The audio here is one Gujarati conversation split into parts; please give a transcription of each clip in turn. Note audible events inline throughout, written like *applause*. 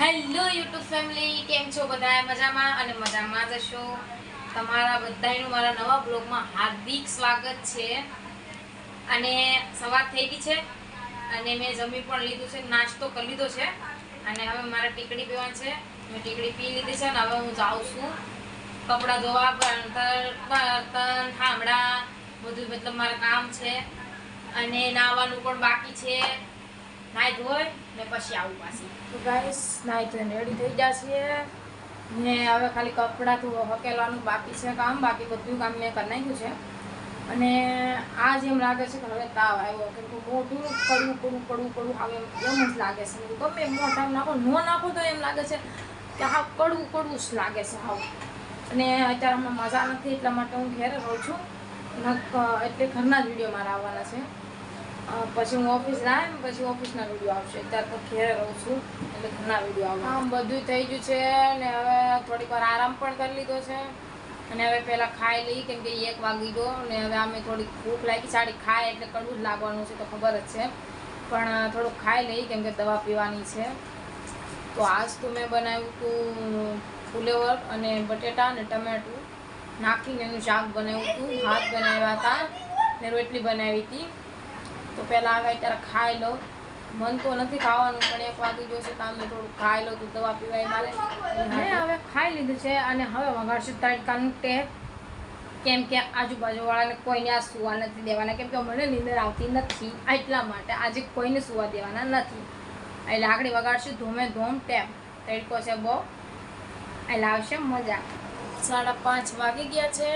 હેલો યુટ્યુબ ફેમિલી કેમ છો બધા મજામાં અને મજામાં જ હશો. તમારા બધાનું મારા નવા બ્લોગમાં હાર્દિક સ્વાગત છે. અને સવાર થઈ ગઈ છે અને મેં જમી પણ લીધું છે, નાસ્તો કરી લીધો છે. અને હવે મારે ટીકડી પીવાની છે. મેં ટીકડી પી લીધી છે અને હવે હું જાઉં છું કપડાં ધોવા બર્તન ઠામડા બધું મતલબ મારા કામ છે. અને નાહવાનું પણ બાકી છે. નાઈ ધોઈ ને પછી આવું પાછી. તો ગાઈસ નાઈ ધોઈને રેડી થઈ છીએ ને હવે ખાલી કપડાં તો હકેલવાનું બાકી છે કામ. બાકી બધું કામ મેં કરી નાખ્યું છે. અને આજ એમ લાગે છે કે હવે તાવ આવ્યો. કેમ કે મોઢું કડવું કડવું કડવું કડવું આવે એમ જ લાગે છે. ગમે મોઢામાં નાખો, ન નાખો તો એમ લાગે છે કે હા કડવું કડવું જ લાગે છે હાવ. અને અત્યારે મજા નથી, એટલા માટે હું ઘેર રહું છું. એટલે ઘરના જ વીડિયો મારા આવવાના છે. પછી હું ઓફિસ જાય ને પછી ઓફિસના વીડિયો આવશે. અત્યારે તો ઘેર રહું છું, એટલે ઘણા વીડિયો આવે. આમ બધું થઈ ગયું છે, ને હવે થોડીક વાર આરામ પણ કરી લીધો છે. અને હવે પહેલાં ખાઈ લઈ, કેમ કે એક વાગી ગયો, ને હવે અમે થોડીક ભૂખ લાગી. સાડી ખાય એટલે કડવું જ લાગવાનું છે, તો ખબર જ છે. પણ થોડુંક ખાઈ લઈ, કેમ કે દવા પીવાની છે. તો આજ તો મેં બનાવ્યું હતું ફુલેવર અને બટેટા અને ટમેટું. નાખીને એનું શાક બનાવ્યું હતું ભાત બનાવ્યા હતા, ને રોટલી બનાવી હતી. તો પહેલાં આવે અત્યારે ખાઈ લો મન તો નથી ખાવાનું, પણ એક વાગી ગયો છે તો અમે થોડું ખાઈ લો તો દવા પીવાય મારે મેં હવે ખાઈ લીધું છે અને હવે વગાડશું તડકાનું ટેપ કેમ કે આજુબાજુવાળાને કોઈને આ સુવા નથી દેવાના. કેમ કે મને નીંદર આવતી નથી એટલા માટે આજે કોઈને સુવા દેવાના નથી. એટલે આગળ વગાડશું ધોમે ધોમ ટેમ તડકો છે બહુ. એટલે આવશે મજા. સાડા પાંચ વાગી ગયા છે.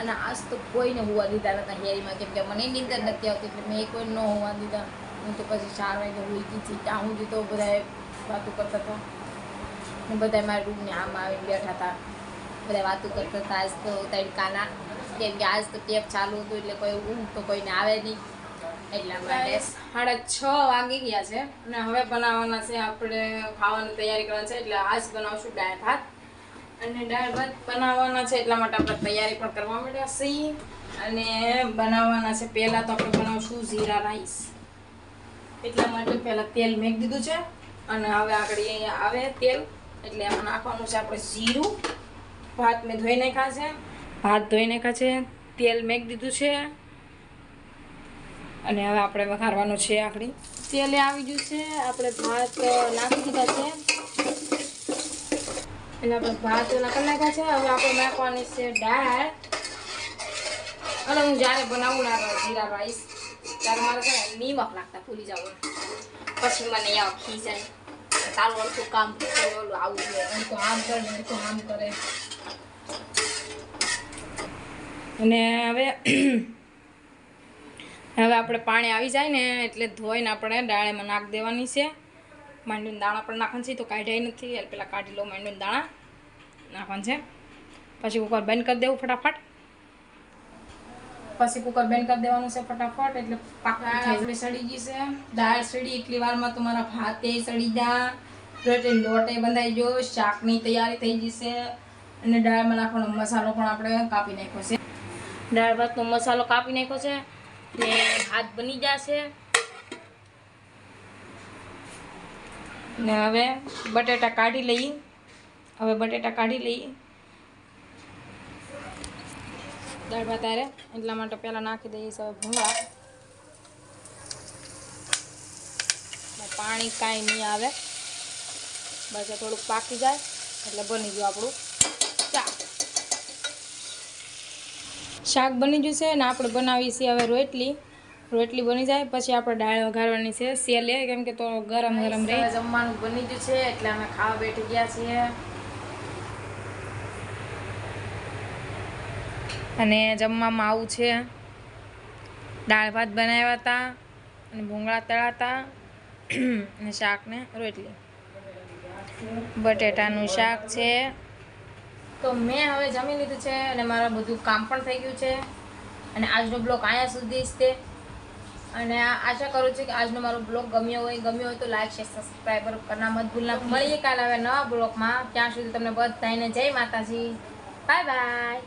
અને આજ તો કોઈને હોવા દીધા નતા હેરીમાં કેમ કે મને નીંદર નથી આવતી, એટલે મેં કોઈ ન હોવા દીધા. હું તો પછી ચાર વાગે હોઈ ગઈ હતી, ત્યાં હું તો બધાએ વાતો કરતા હતા. હું બધા મારા રૂમને આમ આવીને બેઠા હતા. બધા વાતો કરતા હતા, આજ તો તડકાના કેમ કે આજ તો ટેપ ચાલુ હતું, એટલે કોઈ ઊંઘ તો કોઈને આવે નહીં. એટલા માટે. સાડા છ વાગી ગયા છે, અને હવે બનાવવાના છે આપણે ખાવાની તૈયારી કરવાની છે, એટલે આજ બનાવશું દાળ ભાત. અને દાળ ભાત બનાવવાના છે એટલા માટે આપણે તૈયારી પણ કરવા માંડ્યા છીએ. અને બનાવવાના છે, પહેલાં તો આપણે બનાવશું જીરા રાઈસ. એટલા માટે પહેલાં તેલ મેક દીધું છે, અને હવે આગળ અહીંયા આવે તેલ. એટલે એમાં નાખવાનું છે આપણે જીરું. ભાત મેં ધોઈ નાખ્યા છે. ભાત ધોઈ નાખ્યા છે, તેલ મેક દીધું છે. અને હવે આપણે વઘારવાનું છે આખડી તેલે આવી ગયું છે. આપણે ભાત નાખી દીધા છે. એટલે આપણે ભાત ઓલા કરી નાખ્યા છે. હવે આપણે નાખવાની છે દાળ. અને હું જ્યારે બનાવું ના જીરા રાઈસ, ત્યારે મારે છે ને નિમક નાખતા ભૂલી જવું. પછી મને યાદ ખી જાય. તારું અડધું કામ ઓલું આવું જોઈએ. તો આમ કરે તો આમ કરે. અને હવે *clears throat* હવે આપણે પાણી આવી જાય ને એટલે ધોઈને આપણે દાળેમાં નાખ દેવાની છે. માંડવીના દાણા પણ નાખવાનું છે. તો કાઢ્યા નથી. એટલે પેલા કાઢી લો માંડવીના દાણા. નાખવાનું છે. પછી કુકર બંધ કરી દેવું ફટાફટ. પછી કુકર બંધ કરી દેવાનું છે ફટાફટ. એટલે સડી ગઈ છે. દાળ સડી એટલી વારમાં તો મારા ભાતે સડી જા. રોટલી લોટે બંધાઈ ગયો. શાકની તૈયારી થઈ જશે અને દાળમાં નાખવાનો મસાલો પણ આપણે કાપી નાખ્યો છે. દાળ ભાતનો મસાલો કાપી નાખ્યો છે. ને ભાત બની જશે. ને હવે બટેટા કાઢી લઈએ. હવે બટેટા કાઢી લઈએ. દાળ ભાત એટલા માટે પહેલાં નાખી દઈએ હવે ભૂંગળા. પાણી કાંઈ નહીં આવે. બસ થોડુંક પાકી જાય. એટલે બની ગયું આપણું શાક. શાક બની ગયું છે ને આપણે બનાવીએ છીએ હવે રોટલી. રોટલી બની જાય પછી આપણે દાળ વઘારવાની છે સેલે કેમ કે તો ગરમ ગરમ રહે. જમવાનું બની ગયું છે એટલે અમે ખાવા બેઠી ગયા છીએ. અને જમવામાં આવું છે. દાળ ભાત બનાવ્યા હતા અને ભૂંગળા તળાતા અને શાકને રોટલી. બટેટાનું શાક છે. તો મેં હવે જમી લીધું છે અને મારું બધું કામ પણ થઈ ગયું છે. અને આજનો બ્લોક અહીંયા સુધી જ તે. અને આશા કરું છું કે આજનો મારો બ્લોગ ગમ્યો હોય ગમ્યો હોય તો લાઈક શેર સબસ્ક્રાઈબર કરના મત ભૂલના મળીએ કાલે હવે નવા બ્લોગમાં. ત્યાં સુધી તમને બધાને જય માતાજી. Bye bye